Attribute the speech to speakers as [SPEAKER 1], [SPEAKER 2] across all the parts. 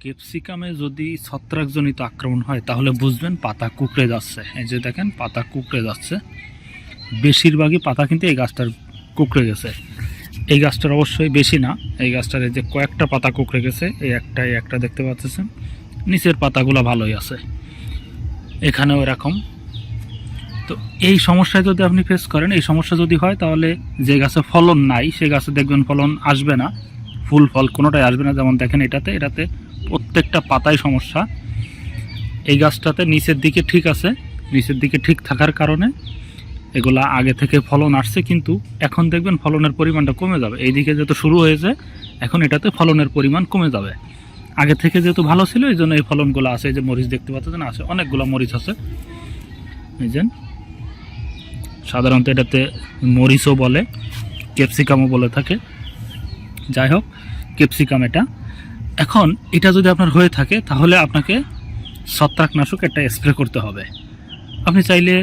[SPEAKER 1] ক্যাপসিকামে যদি ছত্রাকজনিত আক্রমণ হয়, তাহলে বুঝবেন পাতা কুকড়ে যাচ্ছে। এই যে দেখেন, পাতা কুকড়ে যাচ্ছে। বেশিরভাগই পাতা কিন্তু এই গাছটার কুকড়ে গেছে। এই গাছটার অবশ্যই বেশি না। এই গাছটার যে কয়েকটা পাতা কুকড়ে গেছে, এই একটা এই একটা দেখতে পাচ্ছেন। নিচের পাতাগুলো ভালোই আছে। এখানেও এরকম। তো এই সমস্যায় যদি আপনি ফেস করেন, এই সমস্যা যদি হয়, তাহলে যে গাছে ফলন নাই, সে গাছে দেখবেন ফলন আসবে না। ফুল, ফল কোনোটাই আসবে না। যেমন দেখেন এটাতে এটাতে প্রত্যেকটা পাতায় সমস্যা। এই গাছটাতে নিচের দিকে ঠিক আছে, নিচের দিকে ঠিক থাকার কারণে এগুলা আগে থেকে ফলন আসছে, কিন্তু এখন দেখবেন ফলনের পরিমাণটা কমে যাবে। এই দিকে যেহেতু শুরু হয়েছে, এখন এটাতে ফলনের পরিমাণ কমে যাবে। আগে থেকে যেহেতু ভালো ছিল, এই জন্য এই ফলনগুলো আছে। যে মরিচ দেখতে পাচ্ছেন, আছে অনেকগুলো মরিচ আছে। এই যে সাধারণত এটাতে মরিচও বলে, ক্যাপসিকামও বলে থাকে। যাই হোক, ক্যাপসিকাম এটা। এখন এটা যদি আপনার হয়ে থাকে, তাহলে আপনাকে ছত্রাকনাশক একটা স্প্রে করতে হবে। আপনি চাইলে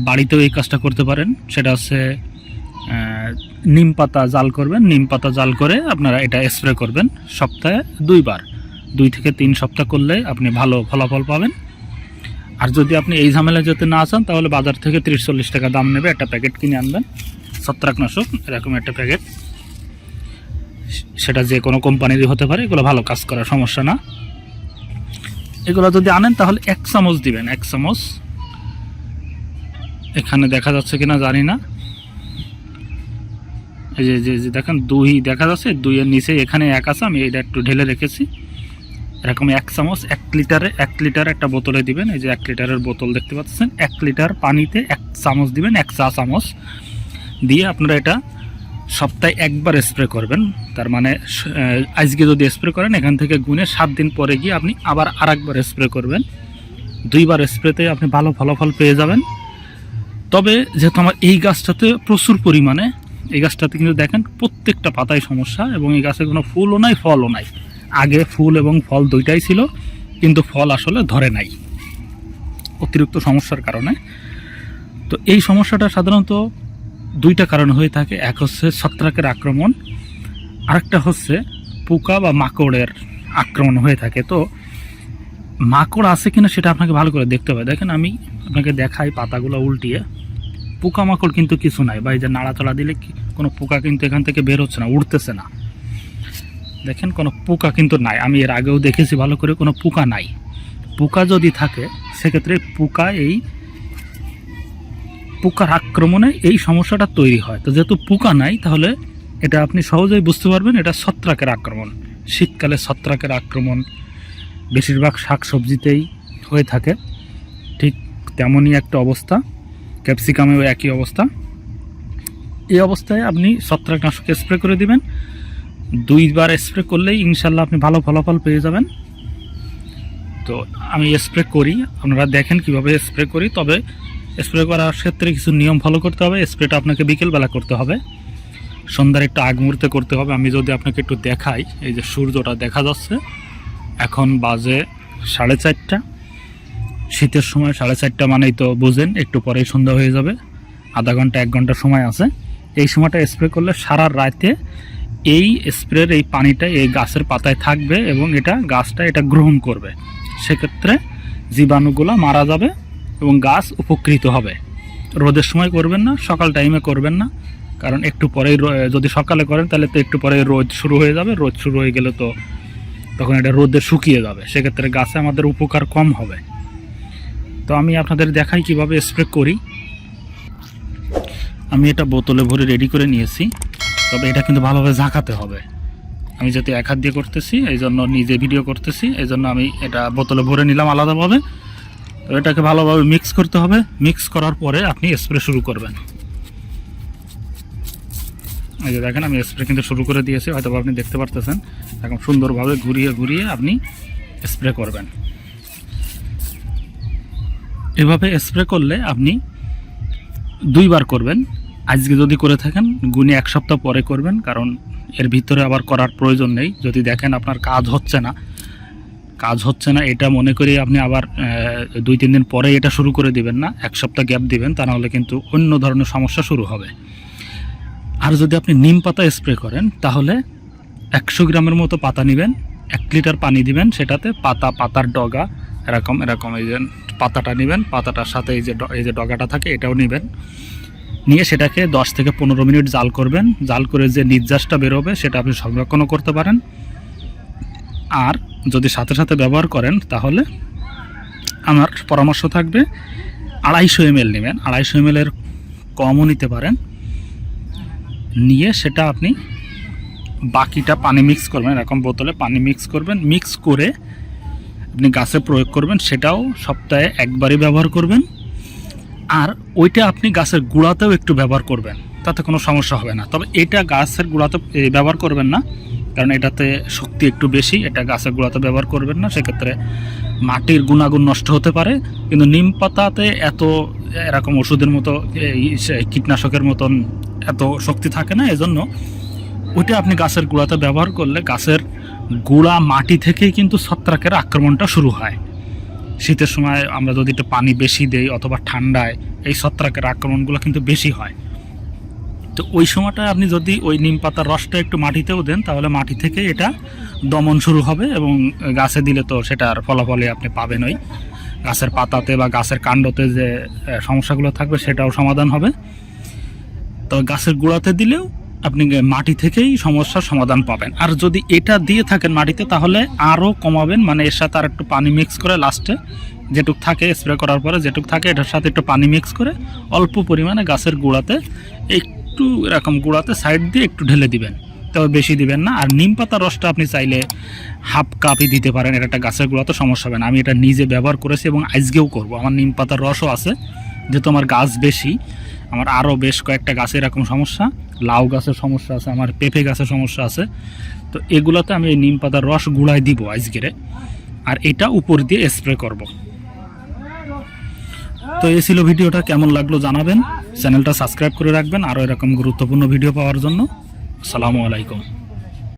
[SPEAKER 1] বাড়িতেও এই কাজটা করতে পারেন। সেটা হচ্ছে নিম পাতা জাল করবেন। নিম পাতা জাল করে আপনারা এটা স্প্রে করবেন সপ্তাহে দুইবার। দুই থেকে তিন সপ্তাহ করলে আপনি ভালো ফলাফল পাবেন। আর যদি আপনি এই ঝামেলা যেতে না চান, তাহলে বাজার থেকে তিরিশ চল্লিশ টাকা দাম নেবে একটা প্যাকেট কিনে আনবেন। ছত্রাকনাশক, এরকম একটা প্যাকেট। সেটা যে কোনো কোম্পানিরই হতে পারে, এগুলো ভালো কাজ করার সমস্যা না। এগুলো যদি আনেন তাহলে এক চামচ দিবেন, এক চামচ। এখানে দেখা যাচ্ছে কিনা জানি না। এই যে যে দেখেন, দুই দেখা যাচ্ছে, দুইয়ের নিচে এখানে এক আছে, আমি এটা একটু ঢেলে রেখেছি। এরকম এক চামচ, এক লিটারে, এক লিটার একটা বোতলে দিবেন, এই যে এক লিটারের বোতল দেখতে পাচ্ছেন, এক লিটার পানিতে এক চামচ দিবেন, এক চা চামচ। দিয়ে আপনারা এটা সপ্তাহে একবার স্প্রে করবেন। তার মানে আজকে যদি স্প্রে করেন, এখান থেকে গুনে সাত দিন পরে গিয়ে আপনি আবার আর একবার স্প্রে করবেন। দুইবার স্প্রেতে আপনি ভালো ফলাফল পেয়ে যাবেন। তবে যেহেতু আমার এই গাছটাতে প্রচুর পরিমাণে, এই গাছটাতে কিন্তু দেখেন প্রত্যেকটা পাতায় সমস্যা এবং এই গাছে কোনো ফুলও নাই, ফলও নাই। আগে ফুল এবং ফল দুইটাই ছিল, কিন্তু ফল আসলে ধরে নাই অতিরিক্ত সমস্যার কারণে। তো এই সমস্যাটা সাধারণত দুইটা কারণ হয়ে থাকে। এক হচ্ছে ছত্রাকের আক্রমণ, আরেকটা হচ্ছে পোকা বা মাকড়ের আক্রমণ হয়ে থাকে। তো মাকড় আছে কিনা সেটা আপনাকে ভালো করে দেখতে হবে। দেখেন আমি আপনাকে দেখাই পাতাগুলো উল্টিয়ে। পোকা মাকড় কিন্তু কিছু নাই। বা এই যে নাড়াচাড়া দিলে কোনো পোকা কিন্তু এখান থেকে বের হচ্ছে না উঠতেছে না। দেখেন কোনো পোকা কিন্তু নাই। আমি এর আগেও দেখেছি ভালো করে কোনো পোকা নাই। পোকা যদি থাকে, সেক্ষেত্রে পোকা এই পোকার আক্রমণে এই সমস্যাটা তৈরি হয়। তো যেহেতু পোকা নাই, তাহলে এটা আপনি সহজেই বুঝতে পারবেন এটা ছত্রাকের আক্রমণ। শীতকালে ছত্রাকের আক্রমণ বেশিরভাগ শাক সবজিতেই হয়ে থাকে। ঠিক তেমনই একটা অবস্থা, ক্যাপসিকামেও একই অবস্থা। এই অবস্থায় আপনি ছত্রাকনাশক স্প্রে করে দিবেন। দুইবার স্প্রে করলেই ইনশাল্লাহ আপনি ভালো ফলাফল পেয়ে যাবেন। তো আমি স্প্রে করি, আপনারা দেখেন কীভাবে স্প্রে করি। তবে স্প্রে করার ক্ষেত্রে কিছু নিয়ম ফলো করতে হবে। স্প্রেটা আপনাকে বিকেলবেলা করতে হবে। সন্ধ্যার একটু আগ মুহূর্তে করতে হবে। আমি যদি আপনাকে একটু দেখাই, এই যে সূর্যটা দেখা যাচ্ছে, এখন বাজে সাড়ে চারটা। শীতের সময় সাড়ে চারটা মানেই তো বুঝেন, একটু পরেই সন্ধ্যা হয়ে যাবে। আধা ঘণ্টা, এক ঘণ্টা সময় আছে। এই সময়টা স্প্রে করলে সারা রাতে এই স্প্রের এই পানিটা এই গাছের পাতায় থাকবে এবং এটা গাছটা এটা গ্রহণ করবে। সেক্ষেত্রে জীবাণুগুলো মারা যাবে। এবং গাছ উপকৃত হবে। রোদের সময় করবেন না, সকাল টাইমে করবেন না, কারণ একটু পরেই যদি সকালে করেন তাহলে তো একটু পরেই রোদ শুরু হয়ে যাবে, রোদ শুরু হয়ে গেলে তো তখন এটা রোদে শুকিয়ে যাবে। সেক্ষেত্রে গাছে আমাদের উপকার কম হবে। তো আমি আপনাদের দেখাই কীভাবে স্প্রে করি। আমি এটা বোতলে ভরে রেডি করে নিয়েছি, তবে এটা কিন্তু ভালোভাবে ঝাঁকাতে হবে। আমি যাতে এক হাত দিয়ে করতেছি এই জন্য নিজে ভিডিও করতেছি এই জন্য আমি এটা বোতলে ভরে নিলাম আলাদাভাবে। এটাকে ভালোভাবে মিক্স করতে হবে। মিক্স করার পরে আপনি স্প্রে শুরু করবেন। এই যে দেখেন, আমি স্প্রে কিন্তু শুরু করে দিয়েছি হয়তো আপনি দেখতে পারতেছেন। এখন সুন্দরভাবে ঘুরিয়ে ঘুরিয়ে আপনি স্প্রে করবেন। এভাবে স্প্রে করলে আপনি দুইবার করবেন। আজকে যদি করে থাকেন, গুনে এক সপ্তাহ পরে করবেন, কারণ এর ভিতরে আবার করার প্রয়োজন নেই। যদি দেখেন আপনার কাজ হচ্ছে না কাজ হচ্ছে না, এটা মনে করি আপনি আবার দুই, তিন দিন পরে এটা শুরু করে দিবেন না, এক সপ্তাহ গ্যাপ দিবেন, তা নাহলে কিন্তু অন্য ধরনের সমস্যা শুরু হবে। আর যদি আপনি নিম পাতা স্প্রে করেন, তাহলে একশো গ্রামের মতো পাতা নেবেন, এক লিটার পানি দিবেন, সেটাতে পাতা, পাতার ডগা, এরকম এরকম এই যে পাতাটা নেবেন, পাতাটার সাথে এই যে এই যে ডগাটা থাকে, এটাও নেবেন। নিয়ে সেটাকে দশ থেকে পনেরো মিনিট জাল করবেন, জাল করে যে নির্যাসটা বেরোবে, সেটা আপনি সংরক্ষণও করতে পারেন। আর যদি সাথে সাথে ব্যবহার করেন, তাহলে আমার পরামর্শ থাকবে আড়াইশো এম এল নেবেন। আড়াইশো এম এর কমও নিতে পারেন। নিয়ে সেটা আপনি বাকিটা পানি মিক্স করবেন। এরকম বোতলে পানি মিক্স করবেন। মিক্স করে আপনি গাছে প্রয়োগ করবেন। সেটাও সপ্তাহে একবারই ব্যবহার করবেন। আর ওইটা আপনি গাছের গুঁড়াতেও একটু ব্যবহার করবেন। তাতে কোনো সমস্যা হবে না। তবে এটা গাছের গুঁড়াতে ব্যবহার করবেন না। কারণ এটাতে শক্তি একটু বেশি, এটা গাছের গুঁড়াতে ব্যবহার করবেন না, সেক্ষেত্রে মাটির গুণাগুণ নষ্ট হতে পারে। কিন্তু নিম পাতাতে এত এরকম ওষুধের মতো কীটনাশকের মতন এত শক্তি থাকে না, এজন্য ওইটা আপনি গাছের গুঁড়াতে ব্যবহার করলে গাছের গুঁড়া মাটি থেকেই কিন্তু ছত্রাকের আক্রমণটা শুরু হয়। শীতের সময় আমরা যদি একটু পানি বেশি দেই অথবা ঠান্ডায়, এই ছত্রাকের আক্রমণগুলো কিন্তু বেশি হয়। তো ওই সময়টা আপনি যদি ওই নিম পাতার রসটা একটু মাটিতেও দেন, তাহলে মাটি থেকে এটা দমন শুরু হবে এবং গাছে দিলে তো সেটার ফলাফলে আপনি পাবেন ওই গাছের পাতাতে বা গাছের কাণ্ডতে যে সমস্যাগুলো থাকবে সেটাও সমাধান হবে। তো গাছের গোড়াতে দিলেও আপনি মাটি থেকেই সমস্যার সমাধান পাবেন। আর যদি এটা দিয়ে থাকেন মাটিতে, তাহলে আরও কমাবেন মানে এর সাথে আর একটু পানি মিক্স করে লাস্টে যেটুক থাকে, স্প্রে করার পরে যেটুক থাকে, এটার সাথে একটু পানি মিক্স করে অল্প পরিমাণে গাছের গোড়াতে একটু এরকম গোড়াতে সাইড দিয়ে একটু ঢেলে দিবেন। তবে বেশি দিবেন না। আর নিম পাতার রসটা আপনি চাইলে হাফ কাপই দিতে পারেন। এটা একটা গাছের গোড়াতে সমস্যা হবে না। আমি এটা নিজে ব্যবহার করেছি এবং আজকেও করব। আমার নিম পাতার রসও আছে যেহেতু আমার গাছ বেশি, আমার আরও বেশ কয়েকটা গাছে এরকম সমস্যা। লাউ গাছের সমস্যা আছে, আমার পেঁপে গাছের সমস্যা আছে। তো এগুলোতে আমি এই নিম পাতার রস গুঁড়ায় দিব আজকেরে। আর এটা উপর দিয়ে স্প্রে করব। তো এই ছিল ভিডিওটা। কেমন লাগল জানাবেন। চ্যানেলটা সাবস্ক্রাইব করে রাখবেন। আরও এরকম গুরুত্বপূর্ণ ভিডিও পাওয়ার জন্য। আসসালামু আলাইকুম।